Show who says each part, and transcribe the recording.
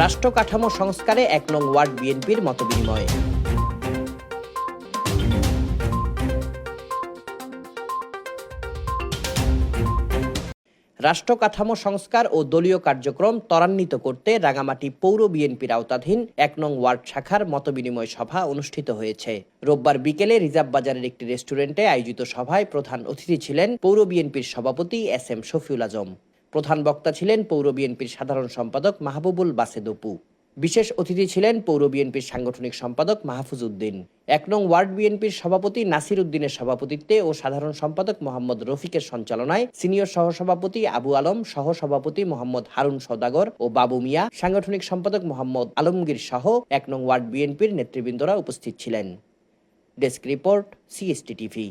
Speaker 1: রাষ্ট্র কাঠামো সংস্কারে এক নং ওয়ার্ড বিএনপির মতবিনিময়। রাষ্ট্র কাঠামো সংস্কার ও দলীয় কার্যক্রম ত্বরান্বিত করতে রাঙামাটি পৌর বিএনপির আওতাধীন এক নং ওয়ার্ড শাখার মতবিনিময় সভা অনুষ্ঠিত হয়েছে। রোববার বিকেলে রিজার্ভ বাজারের একটি রেস্টুরেন্টে আয়োজিত সভায় প্রধান অতিথি ছিলেন পৌর বিএনপির সভাপতি এস এম শফিউল আজম। প্রধান বক্তা ছিলেন পৌর বিএনপির সাধারণ সম্পাদক মাহবুবুল বাসেদ অপু বিশেষ অতিথি ছিলেন পৌর বিএনপির সাংগঠনিক সম্পাদক মাহফুজ উদ্দিন এক নং ওয়ার্ড বিএনপির সভাপতি নাসির উদ্দিনের সভাপতিত্বে ও সাধারণ সম্পাদক মোহাম্মদ রফিকের সঞ্চালনায় সিনিয়র সহসভাপতি আবু আলম, সহসভাপতি মোহাম্মদ হারুন সদাগর ও বাবু মিয়া, সাংগঠনিক সম্পাদক মোহাম্মদ আলমগীর সহ এক নং ওয়ার্ড বিএনপির নেতৃবৃন্দরা উপস্থিত ছিলেন। Desk report, CST TV.